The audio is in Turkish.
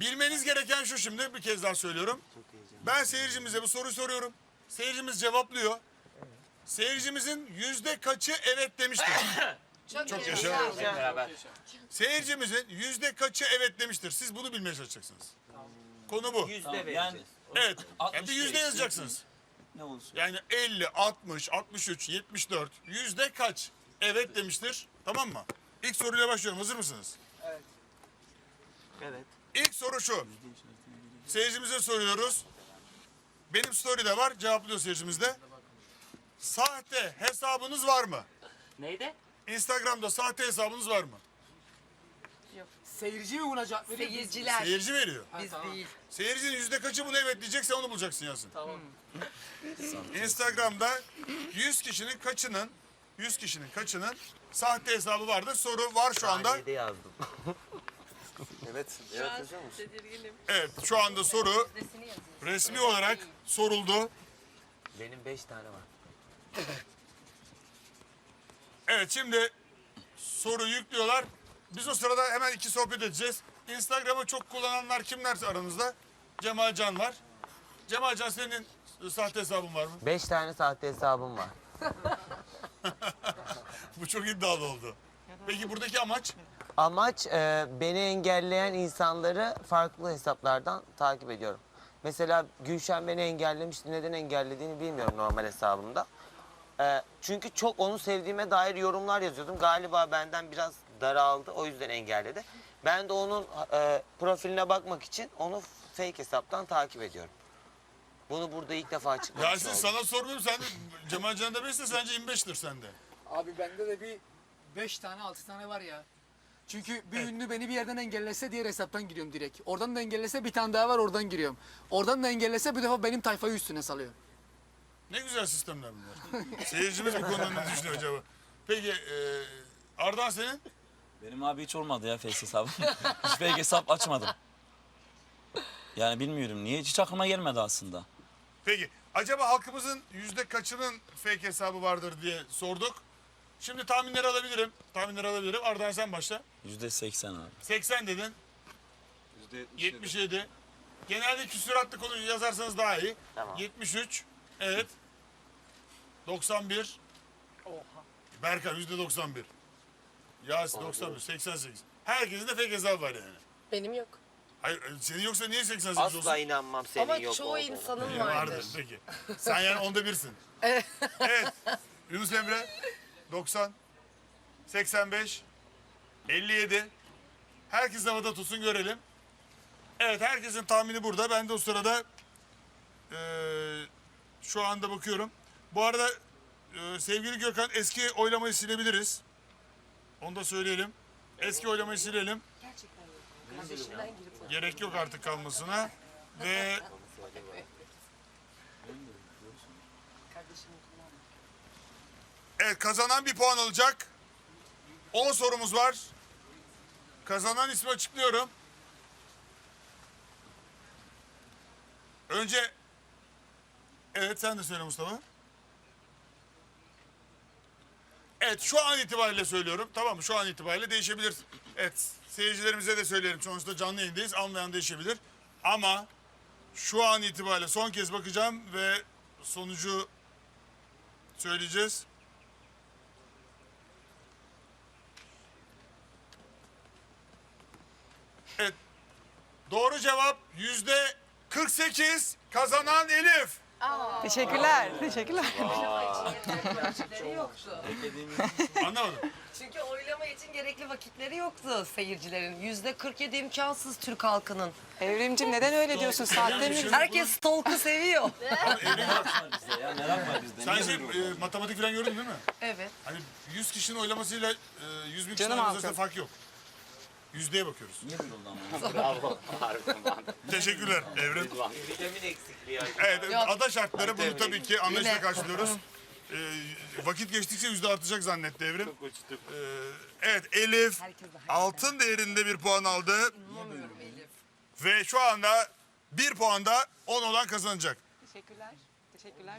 Bilmeniz gereken şu şimdi bir kez daha söylüyorum. Ben seyircimize bu soruyu soruyorum. Seyircimiz cevaplıyor. Seyircimizin yüzde kaçı evet demiştir? Çok yaşa. Beraber. Seyircimizin yüzde kaçı evet demiştir? Siz bunu bilmeye çalışacaksınız. Konu bu. Yüzde Yani vereceğiz. Evet. Yani bir yüzde yazacaksınız. ne olsun? Yani 50, 60, 63, 74 yüzde kaç evet demiştir? Tamam mı? İlk soruyla başlıyorum. Hazır mısınız? Soru şu. Seyircimize soruyoruz. Benim story'de var. Cevaplıyor seyircimiz de. Sahte hesabınız var mı? Neydi? Instagram'da sahte hesabınız var mı? Seyirci mi buna cevap veriyor? Seyirciler. Seyirci veriyor. Biz değil. Seyircinin yüzde kaçı bunu evet diyecekse onu bulacaksın Yasin. Tamam. Instagram'da 100 kişinin kaçının 100 kişinin kaçının sahte hesabı vardır? Soru var şu anda. Saniyede yazdım. Evet. Evet musun? Tedirginim. Evet şu anda soru resmi olarak soruldu. Benim beş tane var. Evet şimdi soru yüklüyorlar. Biz o sırada hemen iki sohbet edeceğiz. Instagram'ı çok kullananlar kimler aranızda? Cemal Can var. Cemal Can senin sahte hesabın var mı? Beş tane sahte hesabım var. Bu çok iddialı oldu. Peki buradaki amaç? Amaç e, beni engelleyen insanları farklı hesaplardan takip ediyorum. Mesela Gülşen beni engellemişti. Neden engellediğini bilmiyorum normal hesabımda. E, çünkü çok onu sevdiğime dair yorumlar yazıyordum. Galiba benden biraz daraldı. O yüzden engelledi. Ben de onun e, profiline bakmak için onu fake hesaptan takip ediyorum. Bunu burada ilk defa açıklamış Yasin oldum. sana sormuyorum sen de Cemal Can'da 5'te sence 25'tir sende. Abi bende de bir 5 tane 6 tane var ya. Çünkü bir ünlü beni bir yerden engellese diğer hesaptan giriyorum direkt. Oradan da engellese bir tane daha var oradan giriyorum. Oradan da engellese bir defa benim tayfayı üstüne salıyor. Ne güzel sistemler bunlar. Seyircimiz bu konuda ne düşünüyor acaba? Peki e, Ardahan senin? Benim abi hiç olmadı ya face hesabım. hiç fake hesap açmadım. Yani bilmiyorum niye hiç aklıma gelmedi aslında. Peki acaba halkımızın yüzde kaçının fake hesabı vardır diye sorduk. Şimdi tahminleri alabilirim. Tahminleri alabilirim. Ardahan sen başla. Yüzde seksen abi. 80 dedin. %77. Genelde küsuratlı konu yazarsanız daha iyi. Tamam. 73. Evet. 91. Oha. Berkan yüzde 91. Yasin 91. 88. Herkesin de fake hesabı var yani. Benim yok. Hayır senin yoksa niye 88 olsun? Asla inanmam senin Ama yok çoğu olduğuna. insanın vardır. vardır peki. Sen yani onda birsin. evet. Yunus Emre 90 85 57 Herkes havada tutsun görelim. Evet herkesin tahmini burada. Ben de o sırada eee, şu anda bakıyorum. Bu arada eee, sevgili Gökhan eski oylamayı silebiliriz. Onu da söyleyelim. Eski oylamayı silelim. Girip Gerek yok artık kalmasına. Ve kardeşini kullanma. Evet kazanan bir puan alacak. 10 sorumuz var. Kazanan ismi açıklıyorum. Önce Evet sen de söyle Mustafa. Evet şu an itibariyle söylüyorum. Tamam mı? Şu an itibariyle değişebilir. Evet seyircilerimize de söyleyelim. Sonuçta canlı yayındayız. Anlayan değişebilir. Ama şu an itibariyle son kez bakacağım ve sonucu söyleyeceğiz. Evet. Doğru cevap yüzde 48. Kazanan Elif. Teşekkürler. Teşekkürler. Yoktu. Anlamadım. Çünkü oylama için gerekli vakitleri yoktu seyircilerin. Yüzde 47 imkansız Türk halkının. Evrimcim neden öyle diyorsun? Sahte mi? Herkes stalk'ı seviyor. Bizde ya merak var bizde. Sen Niye şey, böyle e, matematik falan gördün değil mi? evet. Hani 100 kişinin oylamasıyla e, 100 bin kişinin Canım fark yok. Yüzdeye bakıyoruz. Niye böyle oldu ama? Bravo. Harbiden. Teşekkürler Evrim. Vitamin eksikliği. Evet Yok. ada şartları bunu tabii ki anlayışla karşılıyoruz. E, vakit geçtikçe yüzde artacak zannetti Evrim. E, evet Elif Herkes de altın değerinde bir puan aldı. Elif. Ve şu anda bir puanda 10 olan kazanacak. Teşekkürler. Teşekkürler.